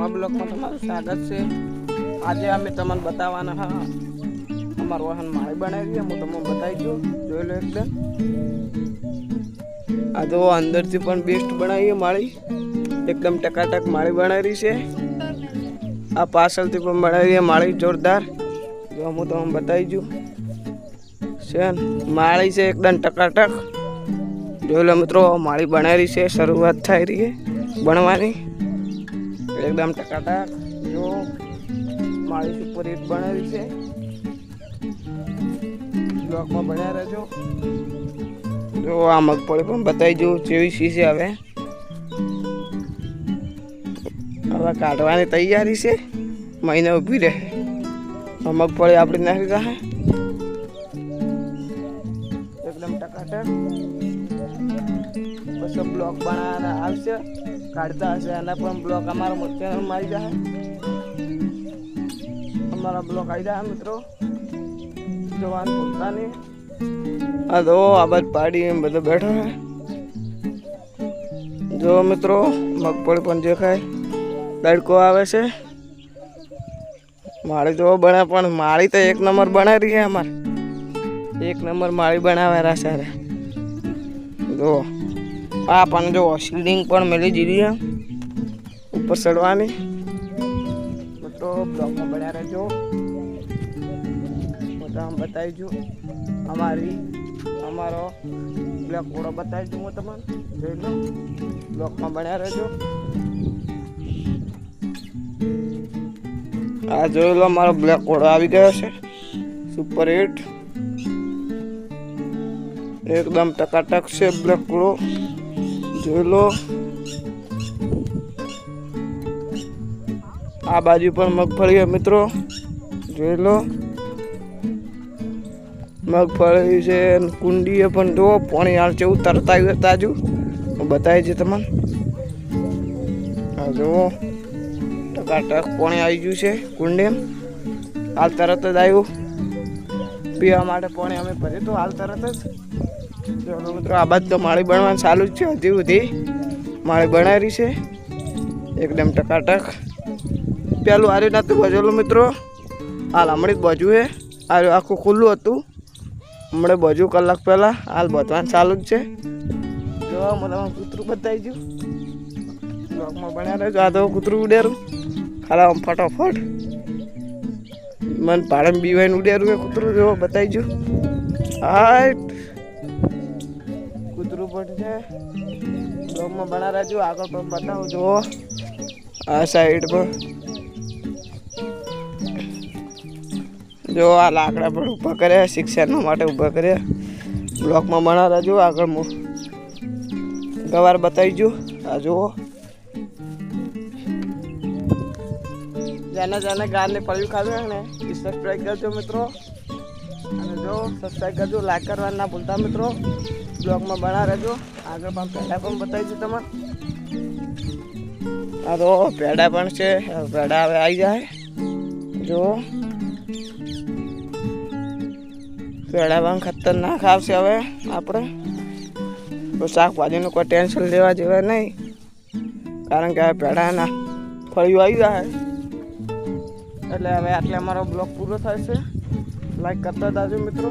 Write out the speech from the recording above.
નવા બ્લોકમાં તમારું સ્વાગત છે. આજે અમે તમને બતાવવાના હા, અમારું વાહન માળી બનાવી હું તમને બતાવી દઉં. જોઈ લો એકદમ. આ તો અંદરથી પણ બેસ્ટ બનાવીએ માળી. એકદમ ટકાટક માળી બનાવી છે. આ પાછળથી પણ બનાવીએ માળી, જોરદાર. જો, હું તમને બતાવી દઉં. છે માળી છે એકદમ ટકાટક. જોઈ લો મિત્રો, માળી બનાવી છે, શરૂઆત થઈ રહી છે, બનવાની. એકદમ ટકાટક જો માળી સુપર હિટ બનાવી છે. બ્લોકમાં બન્યા રહેજો. જો આ મગફળી પણ બતાવી દઉં જેવી સી છે હવે હવે કાઢવાની તૈયારી છે. મહિને ઊભી રહે. આ મગફળી આપણી નાખી રહે એકદમ ટકાટક. પછી બ્લોક બનાવવાના આવશે. કાઢતા હશે એના પણ બ્લોક અમારા ચેનલમાં આવી જાય અમારા બ્લોક આવી જાય મિત્રો. જોવાનું ભૂલતા નહીં આ તો આબાદ પાડી એમ બધો બેઠો છે જો મિત્રો, મગફળી પણ દેખાય તડકો આવે છે. માળી તો બને, પણ માળી તો એક નંબર બનાવી છે અમારે. એક નંબર માળી બનાવેલા છે. રે. જો. આ પણ જો સીડિંગ પણ મેલી દીધી છે. ઉપર ચડવાની. તો બ્લોકમાં બન્યા રહેજો. હું તમને બતાવી છું. અમારી, અમારો બ્લેક ઓળો બતાવી દઉં હું તમને. જોઈ લો. બ્લોકમાં બન્યા રહેજો. આ જોઈ લો, મારો બ્લેક કોડો આવી ગયો છે. Super hit. એકદમ ટકાટક છે બ્લેક ઓળો જોઈ લો. આ બાજુ પણ મગફળી મિત્રો. જોઈ લો. મગફળી છે કુંડીએ પણ જુઓ, પાણી હાલ છે તરતા આવ્યું તાજું. બતાવી છે તમને. હા જુઓ. ટકાટક પાણી આવી ગયું છે કુંડી હાલ તરત જ આવ્યું. પીવા માટે પાણી અમે ભર્યું તો હાલ તરત જ. મિત્રો આ બાદ તો માળી બનવાનું ચાલુ જ છે હજી સુધી. માળી બનાવી છે. એકદમ ટકાટક. પેલું આર્યું નતું બજેલું મિત્રો. હાલ હમણાં જ બજુ છે આર્યું આખું ખુલ્લું હતું. હમણાં બજુ કલાક પહેલાં. હાલ બધવાનું ચાલુ જ છે. જો મને કૂતરું બતાવી ગયું બ્લોકમાં બન્યા રહેજો. આ તો કૂતરું ઉડેરું. ખાલા આમ ફટાફટ. મન ભાડે બીવાઈને ઉડેરું કૂતરું જો બતાવી ગયું હાટ કૂતરું પણ છે. બ્લોકમાં બના રહેજો. આગળ પણ બતાવું, જુઓ. આ સાઈડ પર જો આ લાકડા પણ ઊભા કર્યા શિક્ષણ માટે ઊભા કર્યા. બ્લોકમાં બના રહેજો. આગળ હું ગવાર બતાવી જો આ જુઓ. જેને જેને ગારને પડ્યું ખાધું ને સબસ્ક્રાઈબ કરજો મિત્રો. અને જો સબસ્ક્રાઈબ કરજો લાઈક કરવાનું ના ભૂલતા મિત્રો. બ્લોગમાં બના રહેજો. આગળ પણ પેડા પણ બતાવીશું તમને. આ તો પેડા પણ છે. પેડા હવે આવી જાય. જો. પેડા પણ ખતરનાક આવશે હવે આપણે. તો શાકભાજીનું કોઈ ટેન્શન લેવા જેવા નહીં. કારણ કે હવે પેડાના ફળિયું આવી જાય. એટલે હવે આટલે અમારો બ્લોગ પૂરો છે લાઈક કરતા જાજો મિત્રો.